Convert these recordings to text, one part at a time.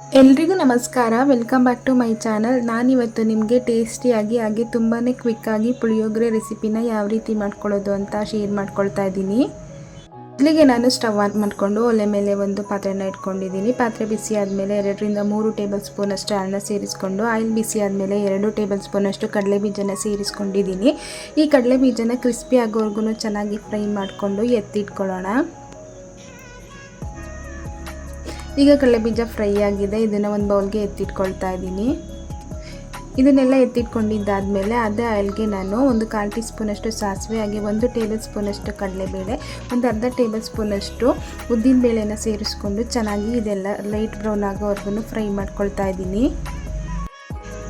ಎಲ್ರಿಗೂ ನಮಸ್ಕಾರ. Welcome back to my channel ನಾನಿವತ್ತು ನಿಮಗೆ ಟೇಸ್ಟಿಯಾಗಿ ಹಾಗೆ ತುಂಬಾ ಕ್ವಿಕ್ಕಾಗಿ ಪುಳಿಯೋಗರೆ ರೆಸಿಪಿನ ಯಾವ ರೀತಿ ಮಾಡ್ಕೊಳ್ಳೋದು ಅಂತ ಶೇರ್ ಮಾಡ್ಕೊಳ್ತಾ ಇದ್ದೀನಿ. ಮೊದಲಿಗೆ ನಾನು ಸ್ಟವ್ ಆನ್ ಮಾಡಿಕೊಂಡು ಒಲೆ ಮೇಲೆ ಒಂದು ಪಾತ್ರೆನ ಇಟ್ಕೊಂಡಿದ್ದೀನಿ. ಪಾತ್ರೆ ಬಿಸಿ ಆದಮೇಲೆ ಎರಡರಿಂದ ಮೂರು ಟೇಬಲ್ ಸ್ಪೂನಷ್ಟು ಹಾಲನ್ನ ಸೇರಿಸ್ಕೊಂಡು ಆಯಿಲ್ ಬಿಸಿ ಆದಮೇಲೆ ಎರಡು ಟೇಬಲ್ ಸ್ಪೂನಷ್ಟು ಕಡಲೆ ಬೀಜನ ಸೇರಿಸ್ಕೊಂಡಿದ್ದೀನಿ. ಈ ಕಡಲೆ ಬೀಜನ ಕ್ರಿಸ್ಪಿ ಆಗೋವರೆಗೂ ಚೆನ್ನಾಗಿ ಫ್ರೈ ಮಾಡಿಕೊಂಡು ಎತ್ತಿಟ್ಕೊಳ್ಳೋಣ. ಈಗ ಕಡಲೆ ಬೀಜ ಫ್ರೈ ಆಗಿದೆ. ಇದನ್ನು ಒಂದು ಬೌಲ್ಗೆ ಎತ್ತಿಟ್ಕೊಳ್ತಾ ಇದ್ದೀನಿ. ಇದನ್ನೆಲ್ಲ ಎತ್ತಿಟ್ಕೊಂಡಿದ್ದಾದಮೇಲೆ ಅದೇ ಆಯಿಲ್ಗೆ ನಾನು ಒಂದು ಕಾಲು ಟೀ ಸ್ಪೂನಷ್ಟು ಸಾಸಿವೆ, ಹಾಗೆ ಒಂದು ಟೇಬಲ್ ಸ್ಪೂನಷ್ಟು ಕಡಲೆಬೇಳೆ, ಒಂದು ಅರ್ಧ ಟೇಬಲ್ ಸ್ಪೂನಷ್ಟು ಉದ್ದಿನಬೇಳೆನ ಸೇರಿಸ್ಕೊಂಡು ಚೆನ್ನಾಗಿ ಇದೆಲ್ಲ ಲೈಟ್ ಬ್ರೌನ್ ಆಗೋವರೆಗೂ ಫ್ರೈ ಮಾಡ್ಕೊಳ್ತಾ ಇದ್ದೀನಿ.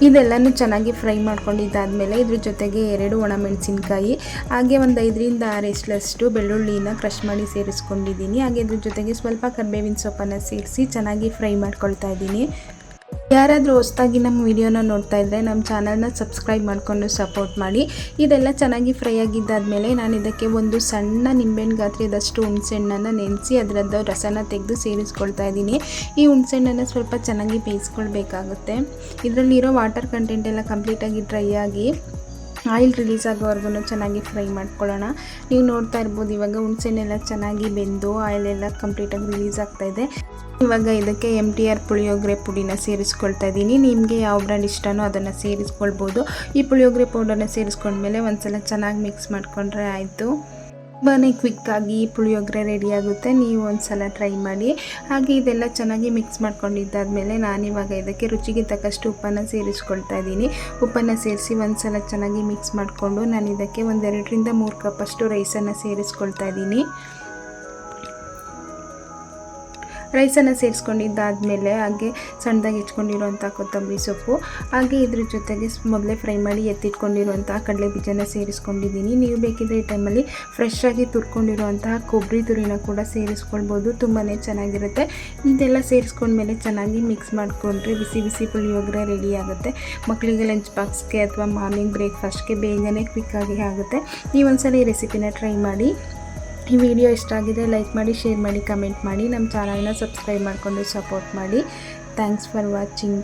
ಇದೆಲ್ಲನೂ ಚೆನ್ನಾಗಿ ಫ್ರೈ ಮಾಡ್ಕೊಂಡಿದ್ದಾದಮೇಲೆ ಇದ್ರ ಜೊತೆಗೆ ಎರಡು ಒಣಮೆಣಸಿನ್ಕಾಯಿ ಹಾಗೆ ಒಂದು ಐದರಿಂದ ಆರು ಎಷ್ಟಲಷ್ಟು ಬೆಳ್ಳುಳ್ಳಿನ ಕ್ರಶ್ ಮಾಡಿ ಸೇರಿಸ್ಕೊಂಡಿದ್ದೀನಿ. ಹಾಗೆ ಇದ್ರ ಜೊತೆಗೆ ಸ್ವಲ್ಪ ಕರ್ಬೇವಿನ ಸೊಪ್ಪನ್ನು ಸೇರಿಸಿ ಚೆನ್ನಾಗಿ ಫ್ರೈ ಮಾಡ್ಕೊಳ್ತಾ ಇದ್ದೀನಿ. ಯಾರಾದರೂ ಹೊಸ್ದಾಗಿ ನಮ್ಮ ವಿಡಿಯೋನ ನೋಡ್ತಾ ಇದ್ದರೆ ನಮ್ಮ ಚಾನಲ್ನ ಸಬ್ಸ್ಕ್ರೈಬ್ ಮಾಡಿಕೊಂಡು ಸಪೋರ್ಟ್ ಮಾಡಿ. ಇದೆಲ್ಲ ಚೆನ್ನಾಗಿ ಫ್ರೈ ಆಗಿದ್ದಾದಮೇಲೆ ನಾನು ಇದಕ್ಕೆ ಒಂದು ಸಣ್ಣ ನಿಂಬೆಹಣ್ಣು ಗಾತ್ರದಷ್ಟು ಹುಣಸೆಹಣ್ಣನ್ನು ನೆನೆಸಿ ಅದರದ್ದು ರಸನ ತೆಗೆದು ಸೇರಿಸ್ಕೊಳ್ತಾ ಇದ್ದೀನಿ. ಈ ಹುಣಸೆಹಣ್ಣನ್ನು ಸ್ವಲ್ಪ ಚೆನ್ನಾಗಿ ಬೇಯಿಸ್ಕೊಳ್ಬೇಕಾಗುತ್ತೆ. ಇದರಲ್ಲಿರೋ ವಾಟರ್ ಕಂಟೆಂಟ್ ಎಲ್ಲ ಕಂಪ್ಲೀಟಾಗಿ ಡ್ರೈ ಆಗಿ ಆಯಿಲ್ ರಿಲೀಸ್ ಆಗೋವರೆಗೂ ಚೆನ್ನಾಗಿ ಫ್ರೈ ಮಾಡ್ಕೊಳ್ಳೋಣ. ನೀವು ನೋಡ್ತಾ ಇರ್ಬೋದು, ಇವಾಗ ಹುಣಸೆಹಣ್ಣೆಲ್ಲ ಚೆನ್ನಾಗಿ ಬೆಂದು ಆಯಿಲ್ ಎಲ್ಲ ಕಂಪ್ಲೀಟಾಗಿ ರಿಲೀಸ್ ಆಗ್ತಾಯಿದೆ ಇವಾಗ ಇದಕ್ಕೆ ಎಂ ಟಿ ಆರ್ ಪುಳಿಯೋಗರೆ ಪುಡಿನ ಸೇರಿಸ್ಕೊಳ್ತಾ ಇದ್ದೀನಿ. ನಿಮಗೆ ಯಾವ ಬ್ರ್ಯಾಂಡ್ ಇಷ್ಟನೋ ಅದನ್ನು ಸೇರಿಸ್ಕೊಳ್ಬೋದು. ಈ ಪುಳಿಯೋಗರೆ ಪೌಡರ್ನ ಸೇರಿಸ್ಕೊಂಡ್ಮೇಲೆ ಒಂದ್ಸಲ ಚೆನ್ನಾಗಿ ಮಿಕ್ಸ್ ಮಾಡಿಕೊಂಡ್ರೆ ಆಯಿತು. ತುಂಬಾ ಕ್ವಿಕ್ಕಾಗಿ ಪುಳಿಯೋಗರೆ ರೆಡಿ ಆಗುತ್ತೆ. ನೀವು ಒಂದು ಸಲ ಟ್ರೈ ಮಾಡಿ. ಹಾಗೆ ಇದೆಲ್ಲ ಚೆನ್ನಾಗಿ ಮಿಕ್ಸ್ ಮಾಡ್ಕೊಂಡಿದ್ದಾದಮೇಲೆ ನಾನಿವಾಗ ಇದಕ್ಕೆ ರುಚಿಗೆ ತಕ್ಕಷ್ಟು ಉಪ್ಪನ್ನು ಸೇರಿಸ್ಕೊಳ್ತಾ ಇದ್ದೀನಿ. ಉಪ್ಪನ್ನು ಸೇರಿಸಿ ಒಂದು ಸಲ ಚೆನ್ನಾಗಿ ಮಿಕ್ಸ್ ಮಾಡಿಕೊಂಡು ನಾನು ಇದಕ್ಕೆ ಒಂದೆರಡರಿಂದ ಮೂರು ಕಪ್ಪಷ್ಟು ರೈಸನ್ನು ಸೇರಿಸ್ಕೊಳ್ತಾ ಇದ್ದೀನಿ. ರೈಸನ್ನು ಸೇರಿಸ್ಕೊಂಡಿದ್ದಾದಮೇಲೆ ಹಾಗೆ ಸಣ್ಣದಾಗಿ ಹೆಚ್ಕೊಂಡಿರುವಂಥ ಕೊತ್ತಂಬರಿ ಸೊಪ್ಪು, ಹಾಗೆ ಇದ್ರ ಜೊತೆಗೆ ಮೊದಲೇ ಫ್ರೈ ಮಾಡಿ ಎತ್ತಿಟ್ಕೊಂಡಿರುವಂತಹ ಕಡಲೆ ಬೀಜನ ಸೇರಿಸ್ಕೊಂಡಿದ್ದೀನಿ. ನೀವು ಬೇಕಿದ್ರೆ ಈ ಟೈಮಲ್ಲಿ ಫ್ರೆಶ್ ಆಗಿ ತುರ್ಕೊಂಡಿರುವಂತಹ ಕೊಬ್ಬರಿ ತುರಿನ ಕೂಡ ಸೇರಿಸ್ಕೊಳ್ಬೋದು ತುಂಬಾ ಚೆನ್ನಾಗಿರುತ್ತೆ. ಇದೆಲ್ಲ ಸೇರಿಸ್ಕೊಂಡ್ಮೇಲೆ ಚೆನ್ನಾಗಿ ಮಿಕ್ಸ್ ಮಾಡಿಕೊಂಡ್ರೆ ಬಿಸಿ ಬಿಸಿ ಪುಳಿಯೋಗರೆ ರೆಡಿ ಆಗುತ್ತೆ. ಮಕ್ಕಳಿಗೆ ಲಂಚ್ ಬಾಕ್ಸ್ಗೆ ಅಥವಾ ಮಾರ್ನಿಂಗ್ ಬ್ರೇಕ್ಫಾಸ್ಟ್ಗೆ ಬೇಗನೆ ಕ್ವಿಕ್ಕಾಗಿ ಆಗುತ್ತೆ. ಈ ರೆಸಿಪಿನ ಟ್ರೈ ಮಾಡಿ. ಈ ವಿಡಿಯೋ ಇಷ್ಟ ಆಗಿದೆ ಲೈಕ್ ಮಾಡಿ ಶೇರ್ ಮಾಡಿ ಕಮೆಂಟ್ ಮಾಡಿ. ನಮ್ಮ ಚಾನಲ್ನ ಸಬ್ಸ್ಕ್ರೈಬ್ ಮಾಡಿಕೊಂಡು ಸಪೋರ್ಟ್ ಮಾಡಿ. Thanks for watching